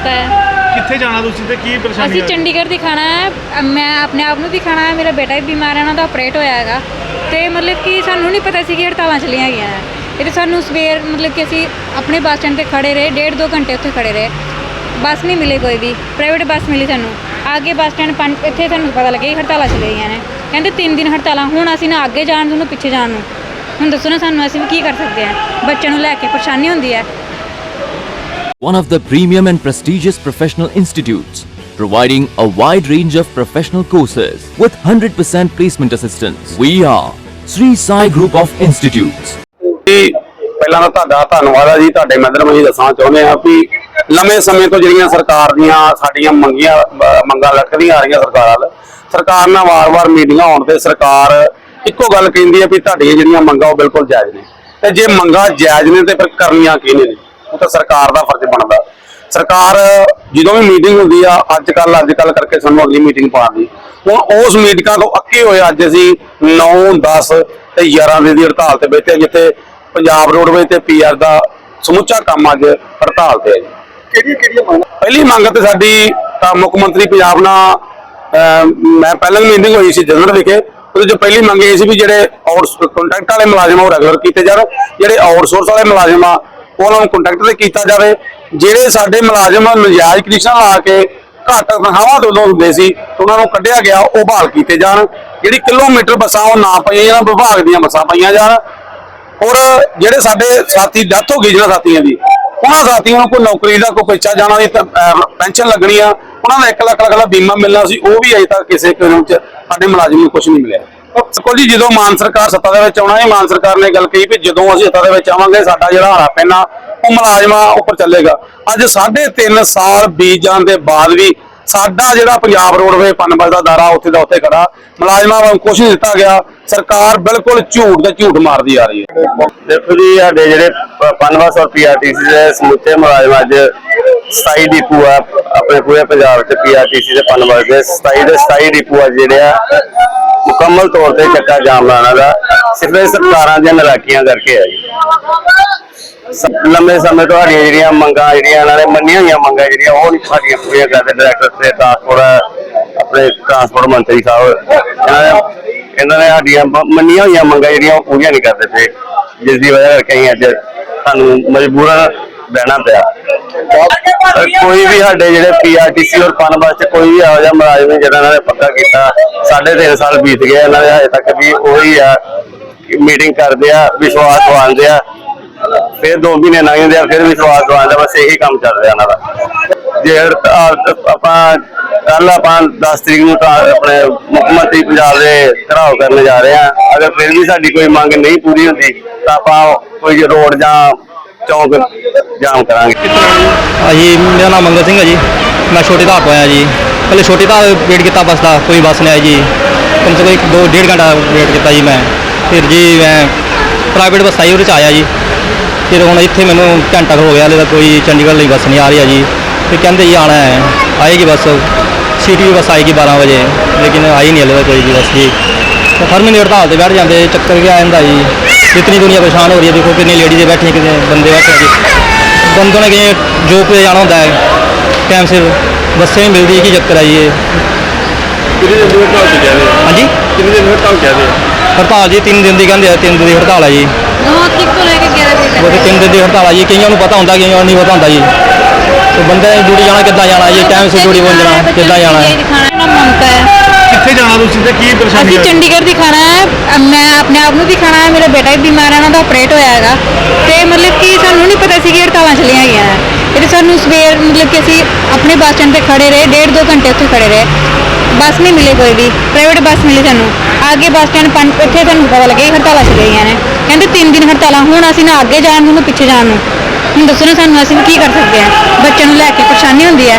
ਮਮਤਾ ਹੈ। ਕਿੱਥੇ ਜਾਣਾ ਤੁਸੀਂ ਤੇ ਕੀ ਪਰੇਸ਼ਾਨੀ ਅਸੀਂ ਆ? ਚੰਡੀਗੜ੍ਹ ਦਿਖਾਣਾ ਹੈ। ਅ, ਮੈਂ ਆਪਣੇ ਆਪ ਨੂੰ ਦਿਖਾਣਾ ਹੈ। ਮੇਰਾ ਬੇਟਾ ਵੀ ਬਿਮਾਰ ਹੈ ਉਹਨਾਂ ਦਾ ਆਪਰੇਟ ਹੋਇਆ ਹੈਗਾ। ਤੇ ਮਤਲਬ ਕਿ ਸਾਨੂੰ ਨਹੀਂ ਪਤਾ ਸੀ ਕਿ ਹੜਤਾਲਾਂ ਚੱਲੀਆਂ ਗਈਆਂ ਹੈ। ਇਹ ਤੇ ਸਾਨੂੰ ਸਵੇਰ ਮਤਲਬ ਕਿ ਅਸੀਂ ਆਪਣੇ ਬੱਸ ਸਟੈਂਡ ਤੇ ਖੜੇ ਰਹੇ। ਡੇਢ ਦੋ ਘੰਟੇ ਉੱਥੇ ਖੜੇ ਰਹੇ। ਬੱਸ ਨਹੀਂ ਮਿਲੀ ਕੋਈ ਵੀ। ਪ੍ਰਾਈਵੇਟ ਬੱਸ ਮਿਲੀ ਸਾਨੂੰ। ਅੱਗੇ ਬੱਸ ਸਟੈਂਡ ਪੰਜ ਇੱਥੇ ਸਾਨੂੰ ਪਤਾ ਲੱਗਿਆ ਕਿ ਹੜਤਾਲਾਂ ਚੱਲ ਗਈਆਂ ਨੇ। ਕਹਿੰਦੇ ਤਿੰਨ ਦਿਨ ਹੜਤਾਲਾਂ। ਹੁਣ ਅਸੀਂ ਨਾ ਅੱਗੇ ਜਾਣ ਨੂੰ ਨਾ ਪਿੱਛੇ ਜਾਣ ਨੂੰ। ਹੁਣ ਦੱਸੋ ਨਾ ਸਾਨੂੰ ਅਸੀਂ ਵੀ ਕੀ ਕਰ ਸਕਦੇ ਹਾਂ। ਬੱਚਿਆਂ ਨੂੰ ਲੈ ਕੇ ਪਰੇਸ਼ਾਨੀ ਹੁੰਦੀ ਹੈ। One of the premium and prestigious professional institutes, providing a wide range of professional courses with 100% placement assistance. We are Sri Sai Group of Institutes. ਜੀ ਪਹਿਲਾਂ ਤਾਂ ਤੁਹਾਡਾ ਧੰਨਵਾਦ ਆ ਜੀ ਤੁਹਾਡੇ ਮਾਧਿਅਮ ਅਸੀਂ ਦੱਸਣਾ ਚਾਹੁੰਦੇ ਆ ਵੀ ਲੰਮੇ ਸਮੇਂ ਤੋਂ ਜਿਹੜੀਆਂ ਸਰਕਾਰ ਦੀਆਂ ਸਾਡੀਆਂ ਮੰਗੀਆਂ ਅਹ ਮੰਗਾਂ ਲਟਕਦੀਆਂ ਆ ਰਹੀਆਂ ਸਰਕਾਰ ਵੱਲ ਸਰਕਾਰ ਨਾਲ ਵਾਰ-ਵਾਰ ਮੀਟਿੰਗਾਂ ਹੋਣ ਤੇ ਸਰਕਾਰ ਇੱਕੋ ਗੱਲ ਕਹਿੰਦੀ ਹੈ ਵੀ ਤੁਹਾਡੀਆਂ ਜਿਹੜੀਆਂ ਮੰਗਾਂ ਉਹ ਬਿਲਕੁਲ ਜਾਇਜ਼ ਨੇ ਤੇ ਜੇ ਮੰਗਾਂ ਜਾਇਜ਼ ਨੇ ਤੇ ਫਿਰ ਕਰਨੀਆਂ ਕਿਹਨੇ ਨੇ ਉਹ ਤਾਂ ਸਰਕਾਰ ਦਾ ਫਰਜ਼ ਬਣਦਾ। ਸਰਕਾਰ ਜਦੋਂ ਵੀ ਮੀਟਿੰਗ ਹੁੰਦੀ ਆ ਅੱਜ ਕੱਲ ਅੱਜ ਕੱਲ ਕਰਕੇ ਸਾਨੂੰ ਅਗਲੀ ਮੀਟਿੰਗ ਪਾਉਂਦੀ ਹੁਣ ਉਸ ਮੀਟਿੰਗਾਂ ਤੋਂ ਅੱਕੇ ਹੋਏ ਅੱਜ ਅਸੀਂ 9 10 ਤੇ 11 ਦੇ ਦੀ ਹੜਤਾਲ ਤੇ ਬੈਠੇ ਜਿੱਥੇ ਪੰਜਾਬ ਰੋਡਵੇਜ਼ ਤੇ ਪੀਆਰ ਦਾ ਸਮੁੱਚਾ ਕੰਮ ਅੱਜ ਹੜਤਾਲ ਤੇ ਹੈ ਜੀ। ਕਿਹੜੀਆਂ ਕਿਹੜੀਆਂ ਮੰਗਾਂ? ਪਹਿਲੀ ਮੰਗ ਤੇ ਸਾਡੀ ਤਾਂ ਮੁੱਖ ਮੰਤਰੀ ਪੰਜਾਬ ਨਾਲ ਮੈਂ ਪਹਿਲਾਂ ਮੀਟਿੰਗ ਹੋਈ ਸੀ ਜਨਰਲ ਵਿਖੇ ਉਹਦੇ ਚ ਪਹਿਲੀ ਮੰਗ ਇਹ ਸੀ ਵੀ ਜਿਹੜੇ ਆਊਟ ਕੰਟਰੈਕਟ ਵਾਲੇ ਮੁਲਾਜ਼ਮ ਉਹ ਰੈਗੂਲਰ ਕੀਤੇ ਜਾਣ। ਜਿਹੜੇ ਆਊਟਸੋਰਸ ਵਾਲੇ ਮੁਲਾਜ਼ਮ ਆ ਉਹਨਾਂ ਨੂੰ ਕੰਟਰੈਕਟ ਤੇ ਕੀਤਾ ਜਾਵੇ। ਜਿਹੜੇ ਸਾਡੇ ਮੁਲਾਜ਼ਮ ਨਜਾਇਜ਼ ਕੰਡੀਸ਼ਨ ਲਾ ਕੇ ਘੱਟ ਤਨਖਾਹਾਂ ਤੋਂ ਹੁੰਦੇ ਸੀ, ਉਹਨਾਂ ਨੂੰ ਕੱਢਿਆ ਗਿਆ, ਉਹ ਬਹਾਲ ਕੀਤੇ ਜਾਣ। ਜਿਹੜੀ ਕਿਲੋਮੀਟਰ ਬੱਸਾਂ ਉਹ ਨਾ ਪਈਆਂ ਜਾਣ ਵਿਭਾਗ ਦੀਆਂ ਬੱਸਾਂ ਪਾਈਆਂ ਜਾਣ। ਔਰ ਜਿਹੜੇ ਸਾਡੇ ਸਾਥੀ ਡੈਥ ਹੋ ਗਈ, ਜਿਹਨਾਂ ਸਾਥੀਆਂ ਦੀ, ਉਹਨਾਂ ਸਾਥੀਆਂ ਨੂੰ ਕੋਈ ਨੌਕਰੀ ਦਾ ਕੋਈ ਪੈਸਾ ਜਾਣਾ ਦੀ ਪੈਨਸ਼ਨ ਲੱਗਣੀ ਆ। ਉਹਨਾਂ ਦਾ 1 ਲੱਖ ਲੱਖ ਦਾ ਬੀਮਾ ਮਿਲਣਾ ਸੀ, ਉਹ ਵੀ ਅਜੇ ਤੱਕ ਕਿਸੇ ਕਿਸਮ ਚ ਸਾਡੇ ਮੁਲਾਜ਼ਮ ਨੂੰ ਕੁਝ ਨਹੀਂ ਮਿਲਿਆ। ਸਕੋ ਜੀ, ਜਦੋਂ ਮਾਨ ਸਰਕਾਰ ਸੱਤਾ ਦੇ ਵਿੱਚ ਆਉਣਾ ਹੈ, ਮਾਨ ਸਰਕਾਰ ਨੇ ਗੱਲ ਕਹੀ ਵੀ ਜਦੋਂ ਅਸੀਂ ਸੱਤਾ ਦੇ ਵਿੱਚ ਆਵਾਂਗੇ, ਸਾਡਾ ਜਿਹੜਾ ਹਾਰਾ ਪੈਣਾ ਉਹ ਮੁਲਾਜ਼ਮਾਂ ਉੱਪਰ ਚੱਲੇਗਾ। ਅੱਜ 3.5 ਸਾਲ ਬੀਤ ਜਾਣ ਦੇ ਬਾਅਦ ਵੀ ਸਾਡਾ ਜਿਹੜਾ ਪੰਜਾਬ ਰੋਡਵੇ ਪਨਬਲ ਦਾ ਦਾਰਾ ਉੱਥੇ ਦਾ ਉੱਥੇ ਖੜਾ। ਮੁਲਾਜ਼ਮਾਂ ਨੂੰ ਕੁਛ ਨਹੀਂ ਦਿੱਤਾ ਗਿਆ। ਸਰਕਾਰ ਬਿਲਕੁਲ ਝੂਠ ਤੇ ਝੂਠ ਮਾਰਦੀ ਆ ਰਹੀ ਹੈ। ਦੇਖੋ ਜੀ, ਸਾਡੇ ਜਿਹੜੇ ਪ- ਔਰ ਪੀਆਰਟੀਸੀ ਦੇ ਸਮੁੱਚੇ ਮੁਲਾਜ਼ਮ ਅੱਜ 27 ਡਿਪੂ ਆ, ਆਪਣੇ ਪੂਰੇ ਪੰਜਾਬ ਚ ਪੀਆਰਟੀਸੀ ਦੇ ਪਨਬਸ ਦੇ 27 ਦੇ 27 ਡਿਪੂ ਆ ਜਿਹੜੇ ਆ। ਮੁਕੰਮਲ ਤੌਰ ਤੇ ਚੱਕਾ ਜਾਮ ਲਾਣਾ ਦਾ, ਸਿਰਫ ਸਰਕਾਰਾਂ ਦੀਆਂ ਨਲਾਕੀਆਂ ਕਰਕੇ ਆ ਜੀ ਲੰਮੇ ਸਮੇਂ ਤੋਂ ਸਾਡੀਆਂ ਜਿਹੜੀਆਂ ਮੰਗਾਂ, ਜਿਹੜੀਆਂ ਇਹਨਾਂ ਨੇ ਮੰਨੀਆਂ ਹੋਈਆਂ ਮੰਗਾਂ, ਜਿਹੜੀਆਂ ਉਹ ਨਹੀਂ ਸਾਡੀਆਂ ਪੂਰੀਆਂ ਕਰਦੇ ਡਾਇਰੈਕਟਰ ਤੇ ਟਰਾਂਸਪੋਰਟ ਆਪਣੇ ਟਰਾਂਸਪੋਰਟ ਮੰਤਰੀ ਸਾਹਿਬ, ਇਹਨਾਂ ਨੇ ਸਾਡੀਆਂ ਮੰਨੀਆਂ ਹੋਈਆਂ ਮੰਗਾਂ ਜਿਹੜੀਆਂ ਉਹ ਪੂਰੀਆਂ ਨਹੀਂ ਕਰਦੇ ਪਏ ਜਿਸ ਦੀ ਵਜ੍ਹਾ ਕਰਕੇ ਅਸੀਂ ਅੱਜ ਸਾਨੂੰ ਮਜਬੂਰਨ ਬਹਿਣਾ ਪਿਆ। ਕੋਈ ਵੀ ਸਾਡੇ ਜਿਹੜੇ ਪੀਆਰਟੀਸੀ ਔਰ ਪਨਬਸ ਚ ਕੋਈ ਵੀ ਇਹੋ ਜਿਹਾ ਮੁਲਾਜ਼ਮ ਜਿਹੜਾ ਇਹਨਾਂ ਨੇ ਪੱਕਾ ਕੀਤਾ, ਸਾਢੇ ਤਿੰਨ ਸਾਲ ਬੀਤ ਗਏ ਇਹਨਾਂ ਦੇ ਹਜੇ ਤੱਕ ਵੀ ਉਹੀ ਆ ਮੀਟਿੰਗ ਕਰਦੇ ਆ, ਵਿਸ਼ਵਾਸ ਦਵਾਉਂਦੇ ਆ। ਫਿਰ ਦੋ ਮਹੀਨੇ ਲੰਘ ਜਾਂਦੇ ਆ, ਫਿਰ ਵਿਸ਼ਵਾਸ ਦਵਾਉਂਦੇ ਬਸ ਇਹੀ ਕੰਮ ਚੱਲ ਰਿਹਾ ਇਹਨਾਂ ਦਾ। ਜੇ ਆਪਾਂ ਕੱਲ ਆਪਾਂ 10 ਤਰੀਕ ਨੂੰ ਤਾਂ ਆਪਣੇ ਮੁੱਖ ਮੰਤਰੀ ਪੰਜਾਬ ਦੇ ਘਰਾਓ ਕਰਨ ਜਾ ਰਹੇ ਆ। ਅਗਰ ਫਿਰ ਵੀ ਸਾਡੀ ਕੋਈ ਮੰਗ ਨਹੀਂ ਪੂਰੀ ਹੁੰਦੀ, ਤਾਂ ਆਪਾਂ ਕੋਈ ਰੋਡ ਜਾਂ ਚੌਂਕ ਜਾਮ ਕਰਾਂਗੇ ਜੀ। ਮੇਰਾ ਨਾਮ ਮੰਗਲ ਸਿੰਘ ਹੈ ਜੀ। ਮੈਂ ਛੋਟੇ ਧਾਰ ਤੋਂ ਆਇਆ ਜੀ। ਪਹਿਲੇ ਛੋਟੀ ਧਾਰ ਵੇਟ ਕੀਤਾ, ਬੱਸ ਦਾ ਕੋਈ ਬੱਸ ਨਹੀਂ ਆਈ ਜੀ। ਕਮ ਸੇ ਕਮ ਇੱਕ ਦੋ, ਡੇਢ ਘੰਟਾ ਵੇਟ ਕੀਤਾ ਜੀ ਮੈਂ। ਫਿਰ ਜੀ ਮੈਂ ਪ੍ਰਾਈਵੇਟ ਬੱਸ ਆਈ, ਉਹਦੇ ਚ ਆਇਆ ਜੀ। ਫਿਰ ਹੁਣ ਇੱਥੇ ਮੈਨੂੰ ਘੰਟਾ ਕੁ ਹੋ ਗਿਆ, ਹਲੇ ਤੱਕ ਕੋਈ ਚੰਡੀਗੜ੍ਹ ਲਈ ਬੱਸ ਨਹੀਂ ਆ ਰਹੀ ਹੈ ਜੀ। ਫਿਰ ਕਹਿੰਦੇ ਜੀ ਆਣਾ ਹੈ। ਆਏਗੀ ਬੱਸ। ਸਿਟੀ ਬੱਸ ਆਏਗੀ 12 ਵਜੇ, ਲੇਕਿਨ ਆਈ ਨਹੀਂ ਹਲੇ ਤੱਕ ਕੋਈ ਜੀ ਬੱਸ ਜੀ। ਹਰ ਮਹੀਨੇ ਹੜਤਾਲ ਤੇ ਬੈਠ ਜਾਂਦੇ, ਚੱਕਰ ਵੀ ਆ ਜਾਂਦਾ ਜੀ। ਇਤਨੀ ਦੁਨੀਆ ਪਰੇਸ਼ਾਨ ਹੋ ਰਹੀ ਹੈ ਦੇਖੋ ਕਿੰਨੀ ਲੇਡੀਜ਼ ਬੈਠੀਆਂ ਕਿੰਨੇ ਬੰਦੇ ਬੈਠੇ ਜੀ। ਬੰਦੋਂ ਨੇ ਕਿ ਜੋ ਪੇ ਜਾਣਾ ਹੁੰਦਾ ਹੈ ਟਾਈਮ ਸਿਰ ਬੱਸੇ ਨਹੀਂ ਮਿਲਦੀ ਕੀ ਚੱਕਰ ਹੈ ਜੀ ਇਹ। ਕਿਹਦੇ ਦਿਨ ਦੀ ਹੜਤਾਲ ਤੇ ਜਾਂਦੇ ਹਾਂਜੀ? ਕਿਹਦੇ ਦਿਨ ਹੜਤਾਲ ਕਹਿੰਦੇ ਹੜਤਾਲ ਜੀ 3 ਦਿਨ ਦੀ ਕਹਿੰਦੇ ਆ 3 ਦਿਨ ਦੀ ਹੜਤਾਲ ਹੈ ਜੀ। ਨੌ ਤਰੀਕ ਤੋਂ ਲੈ ਕੇ 11 ਵਜੇ ਉਹ ਤੱਕ 3 ਦਿਨ ਦੀ ਹੜਤਾਲ ਹੈ ਜੀ ਕਈਆਂ ਨੂੰ ਪਤਾ ਹੁੰਦਾ ਕਈਆਂ ਨੂੰ ਨਹੀਂ ਪਤਾ ਹੁੰਦਾ ਜੀ। ਤੇ ਬੰਦੇ ਡਿਊਟੀ ਜਾਣਾ ਕਿੱਦਾਂ ਜਾਣਾ ਜੀ ਟਾਈਮ ਸਿਰ ਡਿਊਟੀ ਪਹੁੰਚਣਾ ਕਿੱਦਾਂ ਜਾਣਾ ਹੈ। ਦਿਖਾਣਾ ਮਮਤਾ ਹੈ? ਕਿੱਥੇ ਜਾਣਾ ਤੁਸੀਂ ਤੇ ਕੀ ਪਰੇਸ਼ਾਨੀ ਅਸੀਂ ਰਹੀ? ਚੰਡੀਗੜ੍ਹ ਦਿਖਾਣਾ ਹੈ ਮੈਂ ਆਪਣੇ ਆਪ ਨੂੰ ਦਿਖਾਣਾ ਹੈ ਮੇਰਾ ਬੇਟਾ ਵੀ ਬਿਮਾਰ ਹੈ ਉਹਨਾਂ ਦਾ ਆਪਰੇਟ ਹੋਇਆ ਹੈਗਾ। ਤੇ ਮਤਲਬ ਕਿ ਸਾਨੂੰ ਨਹੀਂ ਪਤਾ ਸੀ ਕਿ ਹੜਤਾਲਾਂ ਚੱਲੀਆਂ ਗਈਆਂ ਹੈ। ਇਹ ਤੇ ਸਾਨੂੰ ਸਵੇਰ ਮਤਲਬ ਕਿ ਅਸੀਂ ਆਪਣੇ ਬੱਸ ਸਟੈਂਡ ਤੇ ਖੜੇ ਰਹੇ ਡੇਢ ਦੋ ਘੰਟੇ ਉੱਥੇ ਖੜੇ ਰਹੇ। ਬੱਸ ਨਹੀਂ ਮਿਲੀ ਕੋਈ ਵੀ ਪ੍ਰਾਈਵੇਟ ਬੱਸ ਮਿਲੀ ਸਾਨੂੰ। ਅੱਗੇ ਬੱਸ ਸਟੈਂਡ ਪੰਜ ਇੱਥੇ ਸਾਨੂੰ ਪਤਾ ਲੱਗਿਆ ਕਿ ਹੜਤਾਲਾਂ ਚੱਲ ਗਈਆਂ ਨੇ। ਕਹਿੰਦੇ ਤਿੰਨ ਦਿਨ ਹੜਤਾਲਾਂ ਹੁਣ ਅਸੀਂ ਨਾ ਅੱਗੇ ਜਾਣ ਨੂੰ ਨਾ ਪਿੱਛੇ ਜਾਣ ਨੂੰ। ਹੁਣ ਦੱਸੋ ਨਾ ਸਾਨੂੰ ਅਸੀਂ ਕੀ ਕਰ ਸਕਦੇ ਹਾਂ? ਬੱਚਿਆਂ ਨੂੰ ਲੈ ਕੇ ਪਰੇਸ਼ਾਨੀ ਹੁੰਦੀ ਹੈ।